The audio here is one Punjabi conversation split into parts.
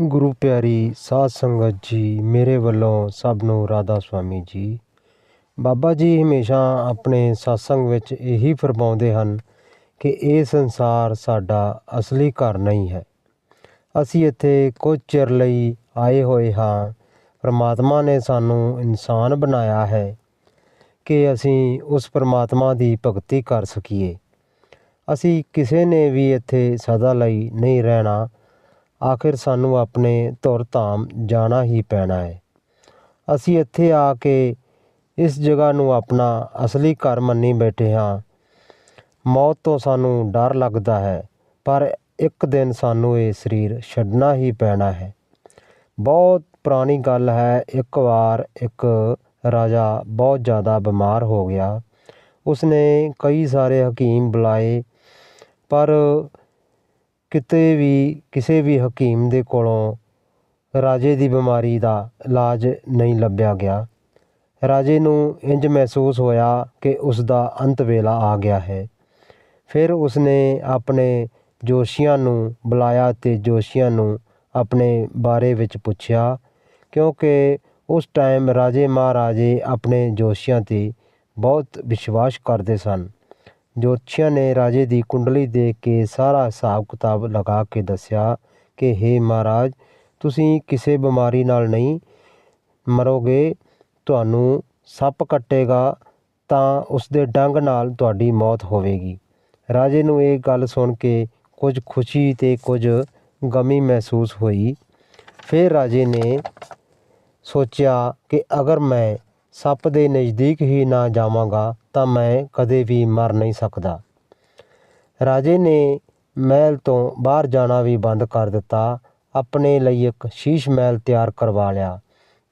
ਗੁਰੂ ਪਿਆਰੀ ਸਾਧ ਸੰਗਤ ਜੀ, ਮੇਰੇ ਵੱਲੋਂ ਸਭ ਨੂੰ ਰਾਧਾ ਸੁਆਮੀ ਜੀ। ਬਾਬਾ ਜੀ ਹਮੇਸ਼ਾ ਆਪਣੇ satsang ਵਿੱਚ ਇਹੀ ਫਰਮਾਉਂਦੇ ਹਨ ਕਿ ਇਹ ਸੰਸਾਰ ਸਾਡਾ ਅਸਲੀ ਘਰ ਨਹੀਂ ਹੈ। ਅਸੀਂ ਇੱਥੇ ਕੁਝ ਚਿਰ ਲਈ ਆਏ ਹੋਏ ਹਾਂ। ਪਰਮਾਤਮਾ ਨੇ ਸਾਨੂੰ ਇਨਸਾਨ ਬਣਾਇਆ ਹੈ ਕਿ ਅਸੀਂ ਉਸ ਪਰਮਾਤਮਾ ਦੀ ਭਗਤੀ ਕਰ ਸਕੀਏ। ਅਸੀਂ ਕਿਸੇ ਨੇ ਵੀ ਇੱਥੇ ਸਦਾ ਲਈ ਨਹੀਂ ਰਹਿਣਾ। ਆਖਿਰ ਸਾਨੂੰ ਆਪਣੇ ਧੁਰ ਧਾਮ ਜਾਣਾ ਹੀ ਪੈਣਾ ਹੈ। ਅਸੀਂ ਇੱਥੇ ਆ ਕੇ ਇਸ ਜਗ੍ਹਾ ਨੂੰ ਆਪਣਾ ਅਸਲੀ ਘਰ ਮੰਨੀ ਬੈਠੇ ਹਾਂ। ਮੌਤ ਤੋਂ ਸਾਨੂੰ ਡਰ ਲੱਗਦਾ ਹੈ, ਪਰ ਇੱਕ ਦਿਨ ਸਾਨੂੰ ਇਹ ਸਰੀਰ ਛੱਡਣਾ ਹੀ ਪੈਣਾ ਹੈ। ਬਹੁਤ ਪੁਰਾਣੀ ਗੱਲ ਹੈ, ਇੱਕ ਵਾਰ ਇੱਕ ਰਾਜਾ ਬਹੁਤ ਜ਼ਿਆਦਾ ਬਿਮਾਰ ਹੋ ਗਿਆ। ਉਸਨੇ ਕਈ ਸਾਰੇ ਹਕੀਮ ਬੁਲਾਏ, ਪਰ ਕਿਤੇ ਵੀ ਕਿਸੇ ਵੀ ਹਕੀਮ ਦੇ ਕੋਲੋਂ ਰਾਜੇ ਦੀ ਬਿਮਾਰੀ ਦਾ ਇਲਾਜ ਨਹੀਂ ਲੱਭਿਆ ਗਿਆ। ਰਾਜੇ ਨੂੰ ਇੰਜ ਮਹਿਸੂਸ ਹੋਇਆ ਕਿ ਉਸ ਦਾ ਅੰਤ ਵੇਲਾ ਆ ਗਿਆ ਹੈ। ਫਿਰ ਉਸਨੇ ਆਪਣੇ ਜੋਸ਼ੀਆਂ ਨੂੰ ਬੁਲਾਇਆ ਤੇ ਜੋਸ਼ੀਆਂ ਨੂੰ ਆਪਣੇ ਬਾਰੇ ਵਿੱਚ ਪੁੱਛਿਆ, ਕਿਉਂਕਿ ਉਸ ਟਾਈਮ ਰਾਜੇ ਮਹਾਰਾਜੇ ਆਪਣੇ ਜੋਸ਼ੀਆਂ 'ਤੇ ਬਹੁਤ ਵਿਸ਼ਵਾਸ ਕਰਦੇ ਸਨ। ਜੋਤਸ਼ੀਆਂ ਨੇ ਰਾਜੇ ਦੀ ਕੁੰਡਲੀ ਦੇਖ ਕੇ ਸਾਰਾ ਹਿਸਾਬ ਕਿਤਾਬ ਲਗਾ ਕੇ ਦੱਸਿਆ ਕਿ हे ਮਹਾਰਾਜ, ਤੁਸੀਂ ਕਿਸੇ ਬਿਮਾਰੀ ਨਾਲ ਨਹੀਂ ਮਰੋਗੇ, ਤੁਹਾਨੂੰ ਸੱਪ ਕੱਟੇਗਾ ਤਾਂ ਉਸ ਦੇ ਡੰਗ ਨਾਲ ਤੁਹਾਡੀ ਮੌਤ ਹੋਵੇਗੀ। ਰਾਜੇ ਨੂੰ ਇਹ ਗੱਲ ਸੁਣ ਕੇ ਕੁਝ ਖੁਸ਼ੀ ਤੇ ਕੁਝ ਗਮੀ ਮਹਿਸੂਸ ਹੋਈ। ਫਿਰ ਰਾਜੇ ਨੇ ਸੋਚਿਆ ਕਿ ਅਗਰ ਮੈਂ ਸੱਪ ਦੇ ਨਜ਼ਦੀਕ ਹੀ ਨਾ ਜਾਵਾਂਗਾ ਤਾਂ ਮੈਂ ਕਦੇ ਵੀ ਮਰ ਨਹੀਂ ਸਕਦਾ। ਰਾਜੇ ਨੇ ਮਹਿਲ ਤੋਂ ਬਾਹਰ ਜਾਣਾ ਵੀ ਬੰਦ ਕਰ ਦਿੱਤਾ। ਆਪਣੇ ਲਈ ਇੱਕ ਸ਼ੀਸ਼ ਮਹਿਲ ਤਿਆਰ ਕਰਵਾ ਲਿਆ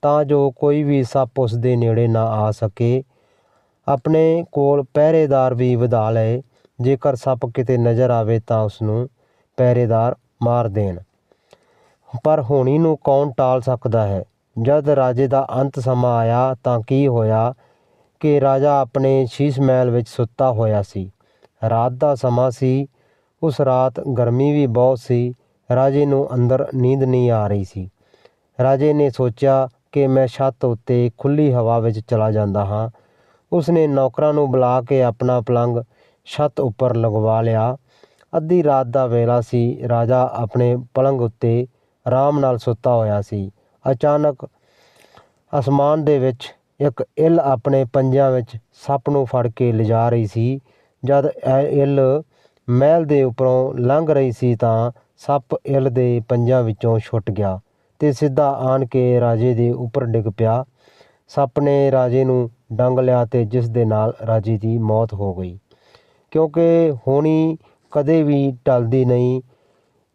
ਤਾਂ ਜੋ ਕੋਈ ਵੀ ਸੱਪ ਉਸ ਦੇ ਨੇੜੇ ਨਾ ਆ ਸਕੇ। ਆਪਣੇ ਕੋਲ ਪਹਿਰੇਦਾਰ ਵੀ ਵਧਾ ਲਏ। ਜੇਕਰ ਸੱਪ ਕਿਤੇ ਨਜ਼ਰ ਆਵੇ ਤਾਂ ਉਸ ਨੂੰ ਪਹਿਰੇਦਾਰ ਮਾਰ ਦੇਣ। ਪਰ ਹੋਣੀ ਨੂੰ ਕੌਣ ਟਾਲ ਸਕਦਾ ਹੈ? ਜਦ ਰਾਜੇ ਦਾ ਅੰਤ ਸਮਾਂ ਆਇਆ ਤਾਂ ਕੀ ਹੋਇਆ ਕਿ ਰਾਜਾ ਆਪਣੇ ਸ਼ੀਸ਼ ਮਹਿਲ ਵਿੱਚ ਸੁੱਤਾ ਹੋਇਆ ਸੀ। ਰਾਤ ਦਾ ਸਮਾਂ ਸੀ, ਉਸ ਰਾਤ ਗਰਮੀ ਵੀ ਬਹੁਤ ਸੀ, ਰਾਜੇ ਨੂੰ ਅੰਦਰ ਨੀਂਦ ਨਹੀਂ ਆ ਰਹੀ ਸੀ। ਰਾਜੇ ਨੇ ਸੋਚਿਆ ਕਿ ਮੈਂ ਛੱਤ ਉੱਤੇ ਖੁੱਲੀ ਹਵਾ ਵਿੱਚ ਚਲਾ ਜਾਂਦਾ ਹਾਂ। ਉਸਨੇ ਨੌਕਰਾਂ ਨੂੰ ਬੁਲਾ ਕੇ ਆਪਣਾ ਪਲੰਗ ਛੱਤ ਉੱਪਰ ਲਗਵਾ ਲਿਆ। ਅੱਧੀ ਰਾਤ ਦਾ ਵੇਲਾ ਸੀ, ਰਾਜਾ ਆਪਣੇ ਪਲੰਗ ਉੱਤੇ ਆਰਾਮ ਨਾਲ ਸੁੱਤਾ ਹੋਇਆ ਸੀ। ਅਚਾਨਕ ਅਸਮਾਨ ਦੇ ਵਿੱਚ ਇੱਕ ਇੱਲ ਆਪਣੇ ਪੰਜਿਆਂ ਵਿੱਚ ਸੱਪ ਨੂੰ ਫੜ ਕੇ ਲਿਜਾ ਰਹੀ ਸੀ। ਜਦ ਇਹ ਇੱਲ ਮਹਿਲ ਦੇ ਉੱਪਰੋਂ ਲੰਘ ਰਹੀ ਸੀ ਤਾਂ ਸੱਪ ਇੱਲ ਦੇ ਪੰਜਿਆਂ ਵਿੱਚੋਂ ਛੁੱਟ ਗਿਆ ਤੇ ਸਿੱਧਾ ਆਣ ਕੇ ਰਾਜੇ ਦੇ ਉੱਪਰ ਡਿੱਗ ਪਿਆ। ਸੱਪ ਨੇ ਰਾਜੇ ਨੂੰ ਡੰਗ ਲਿਆ ਤੇ ਜਿਸ ਦੇ ਨਾਲ ਰਾਜੇ ਦੀ ਮੌਤ ਹੋ ਗਈ। ਕਿਉਂਕਿ ਹੋਣੀ ਕਦੇ ਵੀ ਟਲਦੀ ਨਹੀਂ,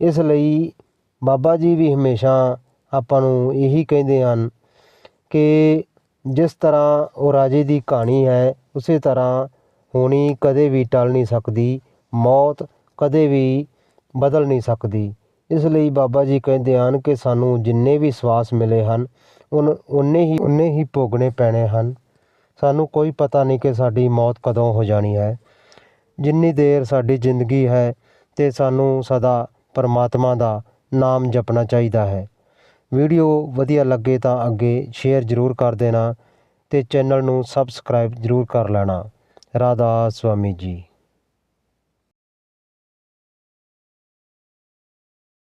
ਇਸ ਲਈ ਬਾਬਾ ਜੀ ਵੀ ਹਮੇਸ਼ਾ ਆਪਾਂ ਨੂੰ ਇਹੀ ਕਹਿੰਦੇ ਹਨ ਕਿ ਜਿਸ ਤਰ੍ਹਾਂ ਉਹ ਰਾਜੇ ਦੀ ਕਹਾਣੀ ਹੈ, ਉਸੇ ਤਰ੍ਹਾਂ ਹੋਣੀ ਕਦੇ ਵੀ ਟਲ ਨਹੀਂ ਸਕਦੀ, ਮੌਤ ਕਦੇ ਵੀ ਬਦਲ ਨਹੀਂ ਸਕਦੀ। ਇਸ ਲਈ ਬਾਬਾ ਜੀ ਕਹਿੰਦੇ ਹਨ ਕਿ ਸਾਨੂੰ ਜਿੰਨੇ ਵੀ ਸਵਾਸ ਮਿਲੇ ਹਨ, ਉਨ, ਉਨੇ ਹੀ ਉਨੇ ਹੀ ਭੋਗਣੇ ਪੈਣੇ ਹਨ। ਸਾਨੂੰ ਕੋਈ ਪਤਾ ਨਹੀਂ ਕਿ ਸਾਡੀ ਮੌਤ ਕਦੋਂ ਹੋ ਜਾਣੀ ਹੈ। ਜਿੰਨੀ ਦੇਰ ਸਾਡੀ ਜ਼ਿੰਦਗੀ ਹੈ ਤੇ ਸਾਨੂੰ ਸਦਾ ਪਰਮਾਤਮਾ ਦਾ ਨਾਮ ਜਪਣਾ ਚਾਹੀਦਾ ਹੈ। ਵੀਡੀਓ ਵਧੀਆ ਲੱਗੇ ਤਾਂ ਅੱਗੇ ਸ਼ੇਅਰ ਜ਼ਰੂਰ ਕਰ ਦੇਣਾ ਤੇ ਚੈਨਲ ਨੂੰ ਸਬਸਕ੍ਰਾਈਬ ਜ਼ਰੂਰ ਕਰ ਲੈਣਾ। ਰਾਧਾ ਸੁਆਮੀ ਜੀ।